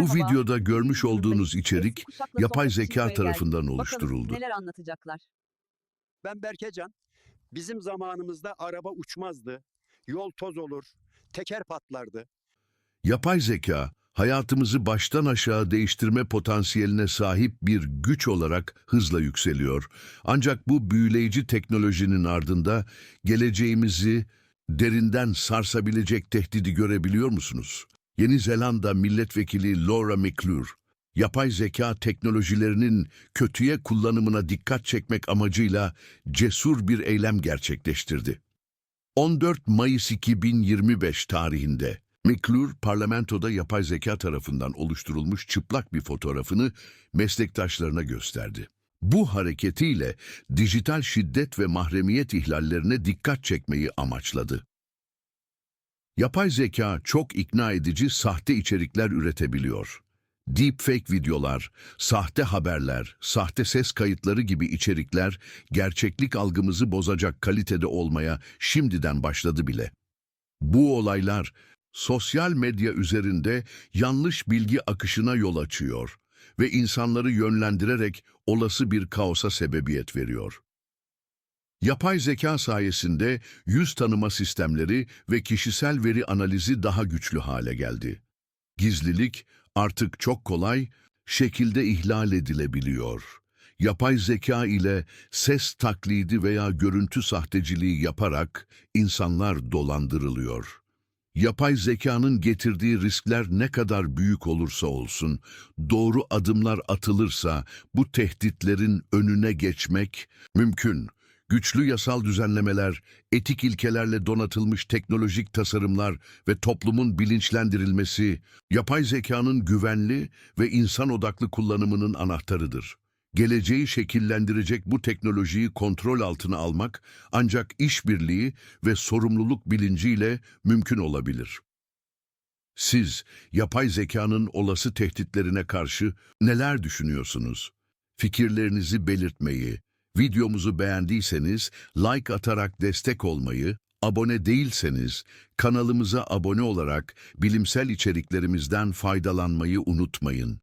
Bu videoda görmüş olduğunuz içerik yapay zeka tarafından Bakalım oluşturuldu. neler anlatacaklar. Ben Berkecan. Bizim zamanımızda araba uçmazdı. Yol toz olur. Teker patlardı. Yapay zeka, hayatımızı baştan aşağı değiştirme potansiyeline sahip bir güç olarak hızla yükseliyor. Ancak bu büyüleyici teknolojinin ardında geleceğimizi derinden sarsabilecek tehdidi görebiliyor musunuz? Yeni Zelanda milletvekili Laura McClure, yapay zeka teknolojilerinin kötüye kullanımına dikkat çekmek amacıyla cesur bir eylem gerçekleştirdi. 14 Mayıs 2025 tarihinde McClure parlamentoda yapay zeka tarafından oluşturulmuş çıplak bir fotoğrafını meslektaşlarına gösterdi. Bu hareketiyle dijital şiddet ve mahremiyet ihlallerine dikkat çekmeyi amaçladı. Yapay zeka çok ikna edici sahte içerikler üretebiliyor. Deepfake videolar, sahte haberler, sahte ses kayıtları gibi içerikler gerçeklik algımızı bozacak kalitede olmaya şimdiden başladı bile. Bu olaylar sosyal medya üzerinde yanlış bilgi akışına yol açıyor ve insanları yönlendirerek olası bir kaosa sebebiyet veriyor. Yapay zeka sayesinde yüz tanıma sistemleri ve kişisel veri analizi daha güçlü hale geldi. Gizlilik artık çok kolay şekilde ihlal edilebiliyor. Yapay zeka ile ses taklidi veya görüntü sahteciliği yaparak insanlar dolandırılıyor. Yapay zekanın getirdiği riskler ne kadar büyük olursa olsun, doğru adımlar atılırsa bu tehditlerin önüne geçmek mümkün. Güçlü yasal düzenlemeler, etik ilkelerle donatılmış teknolojik tasarımlar ve toplumun bilinçlendirilmesi, yapay zekanın güvenli ve insan odaklı kullanımının anahtarıdır. Geleceği şekillendirecek bu teknolojiyi kontrol altına almak ancak işbirliği ve sorumluluk bilinciyle mümkün olabilir. Siz yapay zekanın olası tehditlerine karşı neler düşünüyorsunuz? Fikirlerinizi belirtmeyi, videomuzu beğendiyseniz like atarak destek olmayı, abone değilseniz kanalımıza abone olarak bilimsel içeriklerimizden faydalanmayı unutmayın.